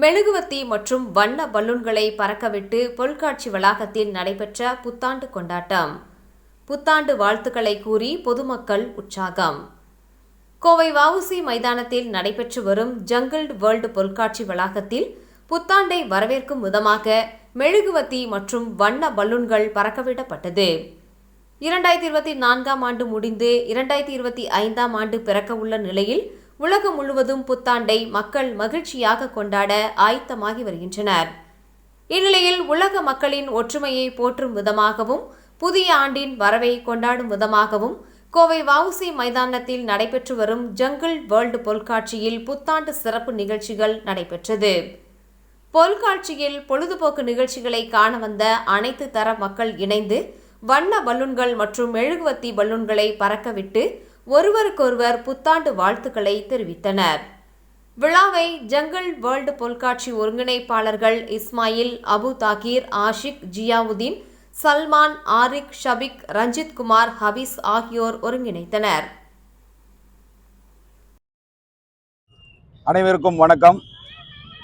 மெழுகுவத்தி மற்றும் வண்ண பலூன்களை பறக்கவிட்டு பொருட்காட்சி வளாகத்தில் நடைபெற்ற புத்தாண்டு கொண்டாட்டம். புத்தாண்டு வாழ்த்துக்களை கூறி பொதுமக்கள் உற்சாகம். கோவை வஉசி மைதானத்தில் நடைபெற்று வரும் ஜங்கிள் வேர்ல்டு பொருட்காட்சி வளாகத்தில் புத்தாண்டை வரவேற்கும் விதமாக மெழுகுவத்தி மற்றும் வண்ண பலூன்கள் பறக்கவிடப்பட்டது. இரண்டாயிரத்தி இருபத்தி நான்காம் ஆண்டு முடிந்து இரண்டாயிரத்தி இருபத்தி ஐந்தாம் ஆண்டு பிறக்க உள்ள நிலையில் உலகம் முழுவதும் புத்தாண்டை மக்கள் மகிழ்ச்சியாக கொண்டாட ஆயத்தமாகி வருகின்றனர். இந்நிலையில் உலக மக்களின் ஒற்றுமையை போற்றும் விதமாகவும் புதிய ஆண்டின் வரவை கொண்டாடும் விதமாகவும் கோவை வவுசி மைதானத்தில் நடைபெற்று வரும் ஜங்கிள் வேர்ல்டு பொருட்காட்சியில் புத்தாண்டு சிறப்பு நிகழ்ச்சிகள் நடைபெற்றது. பொருட்காட்சியில் பொழுதுபோக்கு நிகழ்ச்சிகளை காண வந்த அனைத்து தர மக்கள் இணைந்து வண்ண பலூன்கள் மற்றும் மெழுகுவத்தி பலூன்களை பறக்கவிட்டு ஒருவருக்கொருவர் புத்தாண்டு வாழ்த்துக்களை தெரிவித்தனர். விழாவை ஜங்கிள் வேர்ல்டு பொருட்காட்சி ஒருங்கிணைப்பாளர்கள் இஸ்மாயில் அபு தாகீர் ஆஷிக் ஜியாவுதீன் சல்மான் ஆரிக் ஷபிக் ரஞ்சித் குமார் ஹபீஸ் ஆகியோர் ஒருங்கிணைத்தனர். அனைவருக்கும் வணக்கம்.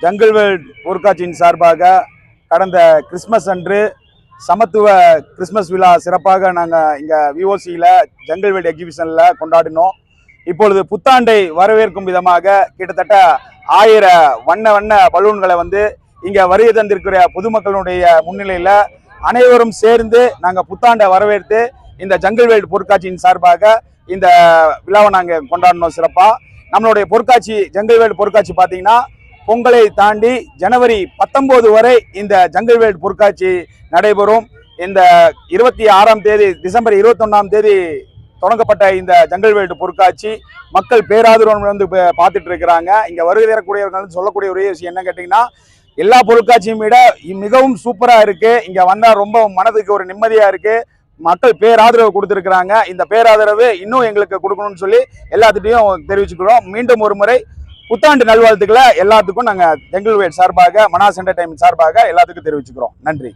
ஜங்கிள் வேர்ல்ட் பொருட்காட்சியின் சார்பாக கடந்த கிறிஸ்மஸ் அன்று சமத்துவ கிறிஸ்மஸ் விழா சிறப்பாக நாங்கள் இங்கே விஓசியில் ஜங்கிள் வேல்டு எக்ஸிபிஷனில் கொண்டாடினோம். இப்பொழுது புத்தாண்டை வரவேற்கும் விதமாக கிட்டத்தட்ட ஆயிர வண்ண வண்ண பலூன்களை வந்து இங்கே வருகை தந்திருக்கிற பொதுமக்களுடைய முன்னிலையில் அனைவரும் சேர்ந்து நாங்கள் புத்தாண்டை வரவேற்று இந்த ஜங்கிள் வேல்டு பொருட்காட்சியின் சார்பாக இந்த விழாவை நாங்கள் கொண்டாடினோம் சிறப்பாக நம்மளுடைய பொருட்காட்சி ஜங்கிள் வேல்டு பொருட்காட்சி பார்த்தீங்கன்னா பொங்கலை தாண்டி ஜனவரி பத்தொம்போது வரை இந்த ஜங்கிள் வேல்ட் பொருட்காட்சி நடைபெறும். இந்த இருபத்தி ஆறாம் தேதி டிசம்பர் இருபத்தொன்னாம் தேதி தொடங்கப்பட்ட இந்த ஜங்கல் வேல்டு பொருட்காட்சி மக்கள் பேராதரவு வந்து பார்த்துட்டு இருக்கிறாங்க. இங்கே வருகை தரக்கூடியவர்கள் சொல்லக்கூடிய ஒரே விஷயம் என்ன கேட்டிங்கன்னா எல்லா பொருட்காட்சியும் விட மிகவும் சூப்பராக இருக்குது இங்கே வந்தால் ரொம்ப மனதுக்கு ஒரு நிம்மதியாக இருக்குது மக்கள் பேராதரவு கொடுத்துருக்குறாங்க. இந்த பேராதரவு இன்னும் எங்களுக்கு கொடுக்கணும்னு சொல்லி எல்லாத்துட்டையும் தெரிவிச்சுக்கிறோம். மீண்டும் ஒரு முறை புத்தாண்டு நல்வாழ்த்துக்களை எல்லாத்துக்கும் நாங்கள் ஜங்கிள் வேட் சார்பாக மனாஸ் என்டர்டைன்மெண்ட் சார்பாக எல்லாத்துக்கும் தெரிவிச்சுக்கிறோம். நன்றி.